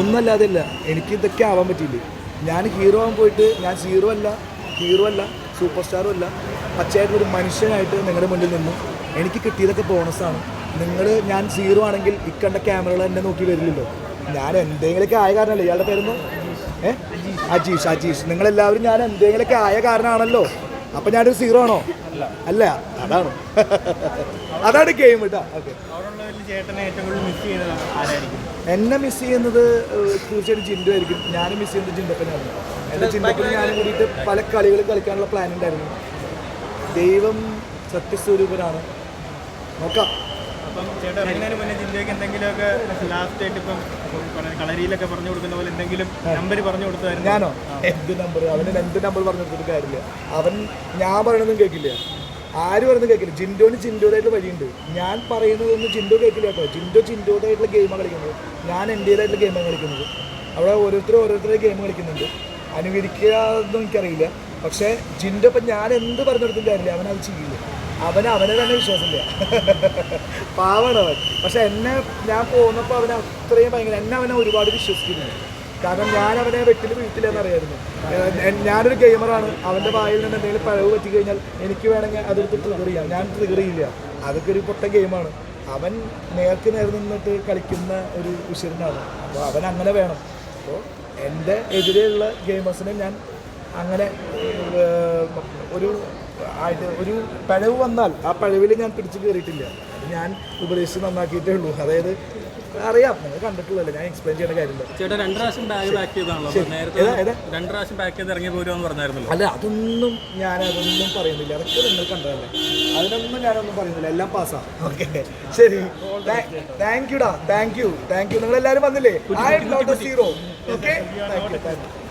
ഒന്നല്ലാതെ ഇല്ല. എനിക്ക് ഇതൊക്കെ ആവാൻ പറ്റിയില്ല? ഞാൻ ഹീറോ ആവാൻ പോയിട്ട് ഞാൻ സീറോ അല്ല ഹീറോ അല്ല സൂപ്പർ സ്റ്റാറും അല്ല. പച്ചയായിട്ട് ഒരു മനുഷ്യനായിട്ട് നിങ്ങളുടെ മുന്നിൽ നിന്നു. എനിക്ക് കിട്ടിയതൊക്കെ ബോണസാണ് നിങ്ങൾ ഞാൻ സീറോ ആണെങ്കിൽ ഇക്കണ്ട ക്യാമറകൾ എന്നെ നോക്കി വരില്ലല്ലോ. ഞാൻ എന്തെങ്കിലുമൊക്കെ ആയ കാരണമല്ലേ ഇയാളുടെ പേരൊന്നും ഏ? അജീഷ് അജീഷ്. നിങ്ങളെല്ലാവരും ഞാൻ എന്തെങ്കിലുമൊക്കെ ആയ കാരണമാണല്ലോ അപ്പം ഞാനൊരു സീറോ ആണോ? അല്ല അതാണ്. അതാണ് ഗെയിം കേട്ടോ ഓക്കെ എന്നെ മിസ് ചെയ്യുന്നത് തീർച്ചയായിട്ടും ജിൻഡു ആയിരിക്കും. ഞാനും മിസ് ചെയ്യുന്നത് ജിൻഡപ്പനാണ്. എന്റെ ജിൻഡപ്പന് ഞാനും കൂടിയിട്ട് പല കളികളും കളിക്കാനുള്ള പ്ലാൻ ഉണ്ടായിരുന്നു. ദൈവം സത്യസ്വരൂപനാണ്. നോക്കാം. അപ്പം ചേട്ടാ മുന്നേ എന്തെങ്കിലുമൊക്കെ ലാസ്റ്റ് ആയിട്ട് ഇപ്പം കളരിയിലൊക്കെ പറഞ്ഞു കൊടുക്കുന്ന പോലെ എന്തെങ്കിലും നമ്പർ പറഞ്ഞു കൊടുത്തായിരുന്നു? ഞാനോ? എന്ത് നമ്പർ അവന് എന്ത് നമ്പർ പറഞ്ഞു കൊടുത്തിട്ട് കാര്യമില്ല. അവൻ ഞാൻ പറയണതും കേൾക്കില്ല. ആര് പറയുന്നത് കേൾക്കില്ല. ജിൻഡോന് ജിൻഡോതായിട്ടുള്ള വഴിയുണ്ട്. ഞാൻ പറയുന്നതൊന്നും ജിൻഡോ കേൾക്കില്ല കേട്ടോ. ജിൻഡോ ജിൻഡോതായിട്ടുള്ള ഗെയിമാണ് കളിക്കുന്നത്. ഞാൻ എന്റേതായിട്ടുള്ള ഗെയിമാണ് കളിക്കുന്നത്. അവിടെ ഓരോരുത്തരും ഓരോരുത്തരുടെ ഗെയിം കളിക്കുന്നുണ്ട്. അനുകരിക്കുക എന്നൊന്നും എനിക്കറിയില്ല. പക്ഷേ ജിൻഡോ ഇപ്പം ഞാൻ എന്ത് പറഞ്ഞു കൊടുത്തിട്ട് കാര്യമില്ല. അവൻ അത് ചെയ്യില്ല. അവന് അവനെ തന്നെ വിശ്വാസമില്ല. പാവാണ് അവൻ. പക്ഷെ എന്നെ ഞാൻ പോകുന്നപ്പോൾ അവനെ അത്രയും ഭയങ്കര എന്നെ അവനെ ഒരുപാട് വിശ്വസിക്കുന്നു കാരണം ഞാൻ അവനെ വെട്ടിൽ വീട്ടിലെന്ന് അറിയായിരുന്നു. ഞാനൊരു ഗെയിമറാണ്. അവന്റെ വായിൽ നിന്ന് എന്തെങ്കിലും പഴവ് പറ്റി കഴിഞ്ഞാൽ എനിക്ക് വേണമെങ്കിൽ അതെടുത്ത് ട്രിഗർ ചെയ്യാം. ഞാൻ ട്രിഗർ ചെയ്യില്ല. അതൊക്കെ ഒരു പൊട്ട ഗെയിമാണ്. അവൻ നേർക്ക് നേർ നിന്നിട്ട് കളിക്കുന്ന ഒരു ഉശിരനാണ്. അപ്പോൾ അവൻ അങ്ങനെ വേണം. അപ്പോൾ എന്റെ എതിരെയുള്ള ഗെയിമേഴ്സിനെ ഞാൻ അങ്ങനെ ഒരു ആയിട്ട് ഒരു പഴവ് വന്നാൽ ആ പഴവിൽ ഞാൻ പിടിച്ചു കയറിയിട്ടില്ല. ഞാൻ ഉപദേശിച്ച് നന്നാക്കിയിട്ടേ ഉള്ളൂ. അതായത് അറിയാം നിങ്ങൾ കണ്ടിട്ടുള്ളല്ലോ ഞാൻ എക്സ്പ്ലെയിൻ ചെയ്യേണ്ട കാര്യമില്ല. ചേട്ടാ രണ്ട് പ്രാവശ്യം ബാഗ് പാക്ക് ചെയ്താണല്ലോ. നേരത്തെ രണ്ട് പ്രാവശ്യം പാക്ക് ചെയ്ത് ഇറങ്ങി പോരുമെന്ന് പറഞ്ഞായിരുന്നല്ലോ. അല്ല അതൊന്നും ഞാൻ അതൊന്നും പറയുന്നില്ല. അതൊക്കെ നിങ്ങൾ കണ്ടതല്ലേ. അതിനൊന്നും ഞാനൊന്നും പറയുന്നില്ല. എല്ലാം പാസ്സാണ് ഓക്കെ ശരി. താങ്ക് യുടാ താങ്ക് യു താങ്ക് യു നിങ്ങൾ എല്ലാവരും വന്നില്ലേ? Zero okay thank you thank you